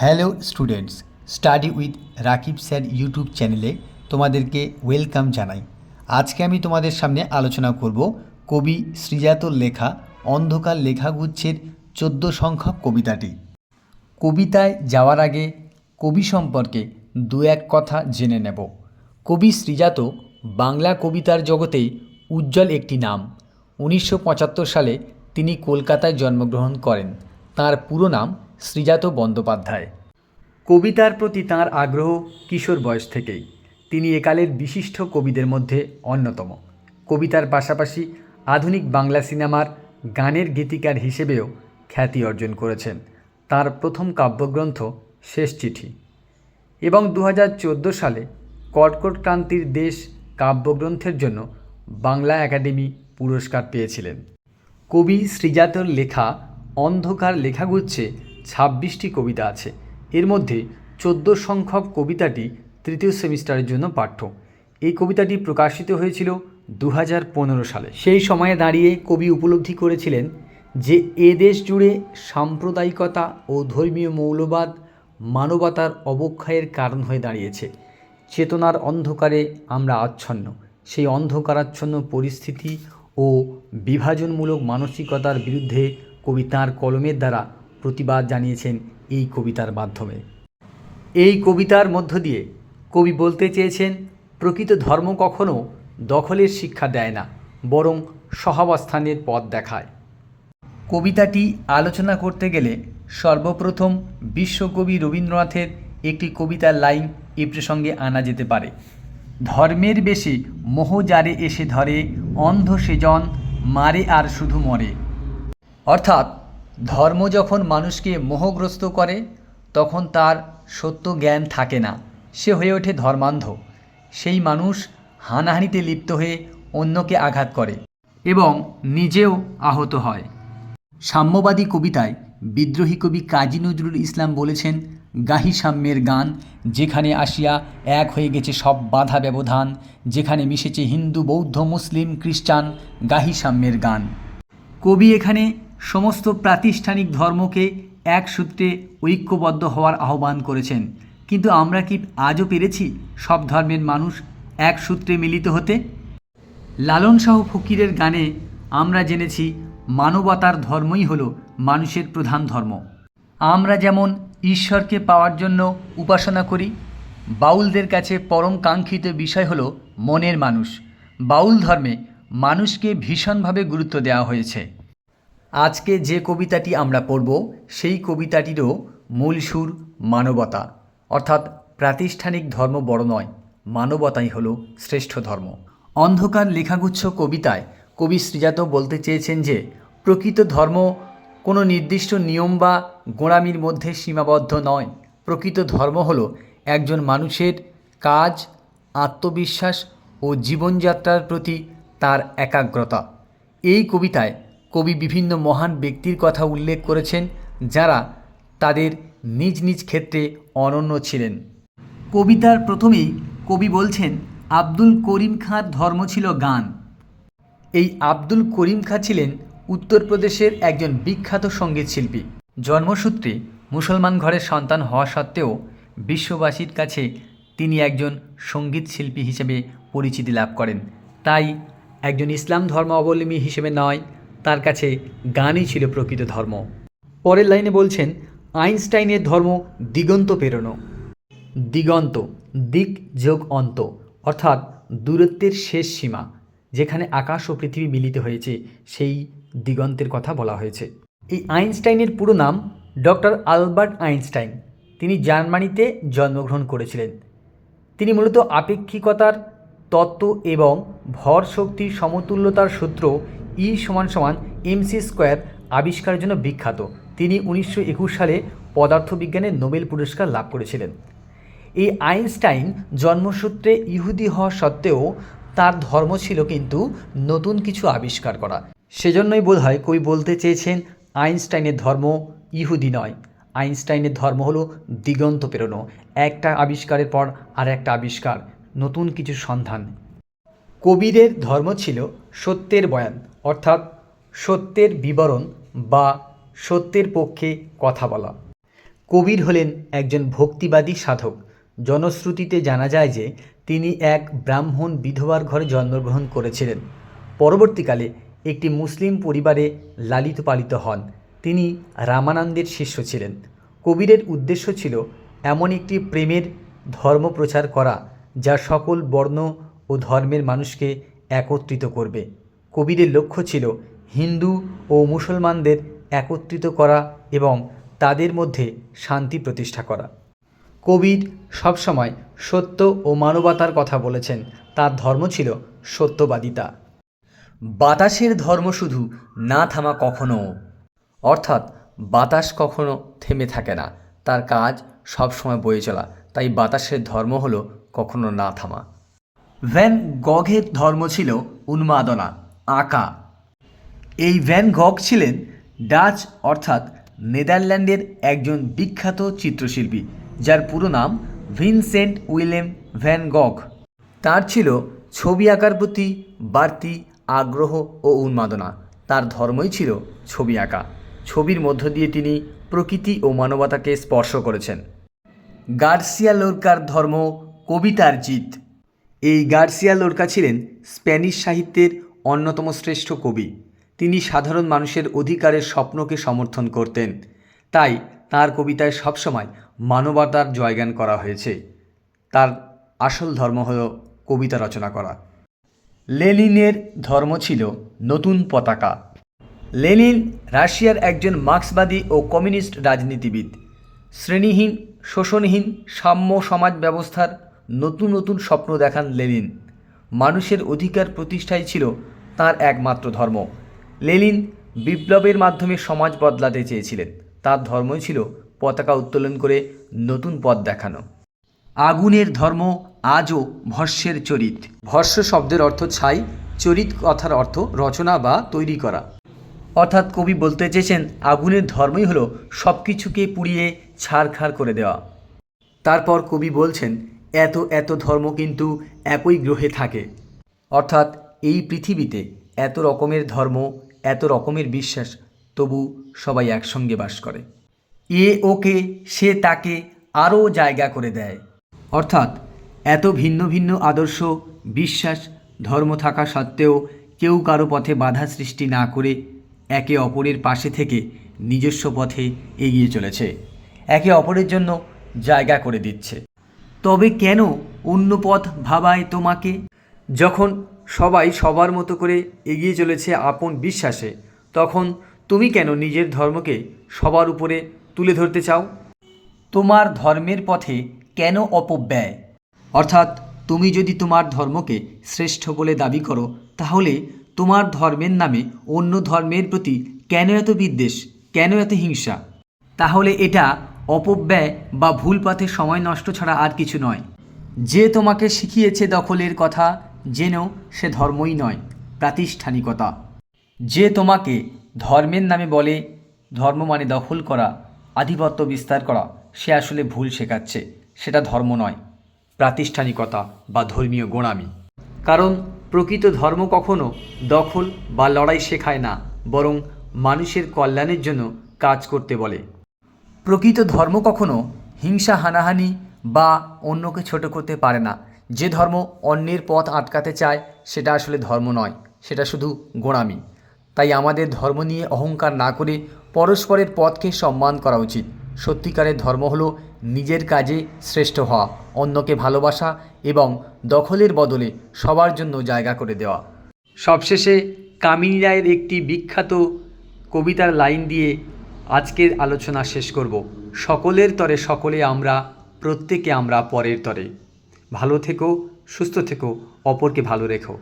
Hello students study with Rakib sir YouTube চ্যানেলে তোমাদেরকে welcome জানাই। আজকে আমি তোমাদের সামনে আলোচনা করব কবি শ্রীজাতর লেখা, অন্ধকার লেখাগুচ্ছের চোদ্দ সংখ্যক কবিতাটি। কবিতায় যাওয়ার আগে কবি সম্পর্কে দু এক কথা জেনে নেব। কবি শ্রীজাত বাংলা কবিতার জগতেই উজ্জ্বল একটি নাম। উনিশশো পঁচাত্তর সালে তিনি কলকাতায় জন্মগ্রহণ করেন। তার পুরো নাম শ্রীজাত বন্দ্যোপাধ্যায়। কবিতার প্রতি তার আগ্রহ কিশোর বয়স থেকেই। তিনি একালের বিশিষ্ট কবিদের মধ্যে অন্যতম। কবিতার পাশাপাশি আধুনিক বাংলা সিনেমার গানের গীতিকার হিসেবেও খ্যাতি অর্জন করেছেন। তার প্রথম কাব্যগ্রন্থ শেষ চিঠি। এবং দু হাজার চোদ্দ সালে কর্কট ক্রান্তির দেশ কাব্যগ্রন্থের জন্য বাংলা একাডেমি পুরস্কার পেয়েছিলেন। কবি শ্রীজাতর লেখা অন্ধকার লেখাগুচ্ছে ছাব্বিশটি কবিতা আছে। এর মধ্যে চোদ্দ সংখ্যক কবিতাটি তৃতীয় সেমিস্টারের জন্য পাঠ্য। এই কবিতাটি প্রকাশিত হয়েছিল দু হাজার পনেরো সালে। সেই সময়ে দাঁড়িয়ে কবি উপলব্ধি করেছিলেন যে, এ দেশ জুড়ে সাম্প্রদায়িকতা ও ধর্মীয় মৌলবাদ মানবতার অবক্ষয়ের কারণ হয়ে দাঁড়িয়েছে। চেতনার অন্ধকারে আমরা আচ্ছন্ন। সেই অন্ধকারাচ্ছন্ন পরিস্থিতি ও বিভাজনমূলক মানসিকতার বিরুদ্ধে কবি তাঁর কলমের দ্বারা প্রতিবাদ জানিয়েছেন এই কবিতার মাধ্যমে। এই কবিতার মধ্য দিয়ে কবি বলতে চেয়েছেন, প্রকৃত ধর্ম কখনো দখলের শিক্ষা দেয় না, বরং সহাবস্থানের পথ দেখায়। কবিতাটি আলোচনা করতে গেলে সর্বপ্রথম বিশ্বকবি রবীন্দ্রনাথের একটি কবিতার লাইন এ প্রসঙ্গে আনা যেতে পারে। ধর্মের বেশি মোহ যারে এসে ধরে, অন্ধ সেজন মারে আর শুধু মরে। অর্থাৎ ধর্ম যখন মানুষকে মোহগ্রস্ত করে, তখন তার সত্য জ্ঞান থাকে না। সে হয়ে ওঠে ধর্মান্ধ। সেই মানুষ হানাহানিতে লিপ্ত হয়ে অন্যকে আঘাত করে এবং নিজেও আহত হয়। সাম্যবাদী কবিতায় বিদ্রোহী কবি কাজী নজরুল ইসলাম বলেছেন, গাহি সাম্যের গান, যেখানে আসিয়া এক হয়ে গেছে সব বাধা ব্যবধান, যেখানে মিশেছে হিন্দু, বৌদ্ধ, মুসলিম, খ্রিস্টান, গাহি সাম্যের গান। কবি এখানে সমস্ত প্রাতিষ্ঠানিক ধর্মকে এক সূত্রে ঐক্যবদ্ধ হওয়ার আহ্বান করেছেন। কিন্তু আমরা কি আজও পেরেছি সব ধর্মের মানুষ এক সূত্রে মিলিত হতে? লালন শাহ ফকিরের গানে আমরা জেনেছি, মানবতার ধর্মই হলো মানুষের প্রধান ধর্ম। আমরা যেমন ঈশ্বরকে পাওয়ার জন্য উপাসনা করি, বাউলদের কাছে পরম কাঙ্ক্ষিত বিষয় হলো মনের মানুষ। বাউল ধর্মে মানুষকে ভীষণভাবে গুরুত্ব দেওয়া হয়েছে। আজকে যে কবিতাটি আমরা পড়ব, সেই কবিতাটিরও মূল সুর মানবতা। অর্থাৎ প্রাতিষ্ঠানিক ধর্ম বড় নয়, মানবতাই হলো শ্রেষ্ঠ ধর্ম। অন্ধকার লেখাগুচ্ছ কবিতায় কবি শ্রীজাত বলতে চেয়েছেন যে, প্রকৃত ধর্ম কোনো নির্দিষ্ট নিয়ম বা গোঁড়ামির মধ্যে সীমাবদ্ধ নয়। প্রকৃত ধর্ম হলো একজন মানুষের কাজ, আত্মবিশ্বাস ও জীবনযাত্রার প্রতি তার একাগ্রতা। এই কবিতায় কবি বিভিন্ন মহান ব্যক্তির কথা উল্লেখ করেছেন, যারা তাদের নিজ নিজ ক্ষেত্রে অনন্য ছিলেন। কবিতার প্রথমেই কবি বলছেন, আব্দুল করিম খাঁর ধর্ম ছিল গান। এই আব্দুল করিম খাঁ ছিলেন উত্তরপ্রদেশের একজন বিখ্যাত সংগীত শিল্পী জন্মসূত্রে মুসলমান ঘরের সন্তান হওয়া সত্ত্বেও বিশ্ববাসীর কাছে তিনি একজন সংগীত শিল্পী হিসেবে পরিচিতি লাভ করেন। তাই একজন ইসলাম ধর্ম অবলম্বী হিসেবে নয় তার কাছে গানই ছিল প্রকৃত ধর্ম। পরের লাইনে বলছেন, আইনস্টাইনের ধর্ম দিগন্ত পেরোনো দিগন্ত, দিক যোগ অন্ত, অর্থাৎ দূরত্বের শেষ সীমা, যেখানে আকাশ ও পৃথিবী মিলিত হয়েছে, সেই দিগন্তের কথা বলা হয়েছে। এই আইনস্টাইনের পুরো নাম ডক্টর আলবার্ট আইনস্টাইন। তিনি জার্মানিতে জন্মগ্রহণ করেছিলেন। তিনি মূলত আপেক্ষিকতার, তত্ত্ব এবং ভর শক্তির সমতুল্যতার সূত্র ই সমান সমান এমসি স্কোয়ার আবিষ্কারের জন্য বিখ্যাত। তিনি উনিশশো একুশ সালে পদার্থবিজ্ঞানে নোবেল পুরস্কার লাভ করেছিলেন। এই আইনস্টাইন জন্মসূত্রে ইহুদি হওয়া সত্ত্বেও তার ধর্ম ছিল কিন্তু নতুন কিছু আবিষ্কার করা। সেজন্যই বোধ হয় কবি বলতে চেয়েছেন, আইনস্টাইনের ধর্ম ইহুদি নয়। আইনস্টাইনের ধর্ম হলো দিগন্ত পেরোনো। একটা আবিষ্কারের পর আর একটা আবিষ্কার, নতুন কিছু সন্ধান। কবিরের ধর্ম ছিল সত্যের বয়ান, অর্থাৎ সত্যের বিবরণ বা সত্যের পক্ষে কথা বলা। কবির হলেন একজন ভক্তিবাদী সাধক। জনশ্রুতিতে জানা যায় যে, তিনি এক ব্রাহ্মণ বিধবার ঘরে জন্মগ্রহণ করেছিলেন। পরবর্তীকালে একটি মুসলিম পরিবারে লালিত পালিত হন। তিনি রামানন্দের শিষ্য ছিলেন। কবিরের উদ্দেশ্য ছিল এমন একটি প্রেমের ধর্ম প্রচার করা, যা সকল বর্ণ ও ধর্মের মানুষকে একত্রিত করবে। কবিরের লক্ষ্য ছিল হিন্দু ও মুসলমানদের একত্রিত করা এবং তাদের মধ্যে শান্তি প্রতিষ্ঠা করা। কবির সবসময় সত্য ও মানবতার কথা বলেছেন। তার ধর্ম ছিল সত্যবাদিতা। বাতাসের ধর্ম শুধু না থামা কখনো। অর্থাৎ বাতাস কখনো থেমে থাকে না। তার কাজ সবসময় বয়ে চলা। তাই বাতাসের ধর্ম হলো কখনো না থামা। ভ্যান গঘের ধর্ম ছিল উন্মাদনা, আঁকা। এই ভ্যান গগ ছিলেন ডাচ অর্থাৎ নেদারল্যান্ডের একজন বিখ্যাত চিত্রশিল্পী, যার পুরো নাম ভিনসেন্ট উইলেম ভ্যান গগ তার ছিল ছবি আঁকার প্রতি বাড়তি আগ্রহ ও উন্মাদনা। তার ধর্মই ছিল ছবি আঁকা। ছবির মধ্য দিয়ে তিনি প্রকৃতি ও মানবতাকে স্পর্শ করেছেন। গার্সিয়া লোরকার ধর্ম কবিতার জিত। এই গার্সিয়া লোরকা ছিলেন স্প্যানিশ সাহিত্যের অন্যতম শ্রেষ্ঠ কবি। তিনি সাধারণ মানুষের অধিকারের স্বপ্নকে সমর্থন করতেন। তাই তার কবিতায় সবসময় মানবতার জয়গান করা হয়েছে। তার আসল ধর্ম হল কবিতা রচনা করা। লেনিনের ধর্ম ছিল নতুন পতাকা। লেনিন রাশিয়ার একজন মার্ক্সবাদী ও কমিউনিস্ট রাজনীতিবিদ। শ্রেণীহীন, শোষণহীন, সাম্য সমাজ ব্যবস্থার নতুন নতুন স্বপ্ন দেখান লেনিন। মানুষের অধিকার প্রতিষ্ঠাই ছিল তার একমাত্র ধর্ম। লেনিন বিপ্লবের মাধ্যমে সমাজ বদলাতে চেয়েছিলেন। তার ধর্মই ছিল পতাকা উত্তোলন করে নতুন পথ দেখানো। আগুনের ধর্ম আজও ভস্যের চরিত। ভস্য শব্দের অর্থ ছাই, চরিত কথার অর্থ রচনা বা তৈরি করা। অর্থাৎ কবি বলতে চেয়েছেন, আগুনের ধর্মই হলো সব কিছুকে পুড়িয়ে ছাড়খাড় করে দেওয়া। তারপর কবি বলছেন এত এত ধর্ম কিন্তু একই গ্রহে থাকে। অর্থাৎ এই পৃথিবীতে এত রকমের ধর্ম, এত রকমের বিশ্বাস, তবু সবাই একসঙ্গে বাস করে। এ ওকে, সে তাকে আরও জায়গা করে দেয়। অর্থাৎ এত ভিন্ন ভিন্ন আদর্শ, বিশ্বাস, ধর্ম থাকা সত্ত্বেও কেউ কারও পথে বাধা সৃষ্টি না করে একে অপরের পাশে থেকে নিজস্ব পথে এগিয়ে চলেছে। একে অপরের জন্য জায়গা করে দিচ্ছে। তবে কেন অন্য পথ ভাবায় তোমাকে? যখন সবাই সবার মতো করে এগিয়ে চলেছে আপন বিশ্বাসে, তখন তুমি কেন নিজের ধর্মকে সবার উপরে তুলে ধরতে চাও? তোমার ধর্মের পথে কেন অপব্যয়? অর্থাৎ তুমি যদি তোমার ধর্মকে শ্রেষ্ঠ বলে দাবি করো, তাহলে তোমার ধর্মের নামে অন্য ধর্মের প্রতি কেন এত বিদ্বেষ, কেন এত হিংসা? তাহলে এটা অপব্যয় বা ভুল পথে সময় নষ্ট ছাড়া আর কিছু নয়। যে তোমাকে শিখিয়েছে দখলের কথা, জেনেও সে ধর্মই নয়, প্রাতিষ্ঠানিকতা। যে তোমাকে ধর্মের নামে বলে, ধর্ম মানে দখল করা, আধিপত্য বিস্তার করা, সে আসলে ভুল শেখাচ্ছে, সেটা ধর্ম নয়, প্রাতিষ্ঠানিকতা বা ধর্মীয় গোড়ামি। কারণ প্রকৃত ধর্ম কখনো দখল বা লড়াই শেখায় না, বরং মানুষের কল্যাণের জন্য কাজ করতে বলে। প্রকৃত ধর্ম কখনো হিংসা, হানাহানি বা অন্যকে ছোট করতে পারে না। যে ধর্ম অন্যের পথ আটকাতে চায়, সেটা আসলে ধর্ম নয়, সেটা শুধু গোড়ামি। তাই আমাদের ধর্ম নিয়ে অহংকার না করে পরস্পরের পথকে সম্মান করা উচিত। সত্যিকারের ধর্ম হলো নিজের কাজে শ্রেষ্ঠ হওয়া, অন্যকে ভালোবাসা এবং দখলের বদলে সবার জন্য জায়গা করে দেওয়া। সবশেষে কামিনী রায়ের একটি বিখ্যাত কবিতার লাইন দিয়ে আজকের আলোচনা শেষ করব। সকলের তরে সকলে আমরা, প্রত্যেকে আমরা পরের তরে। ভালো থেকো, সুস্থ থেকো, অপরকে ভালো রেখো।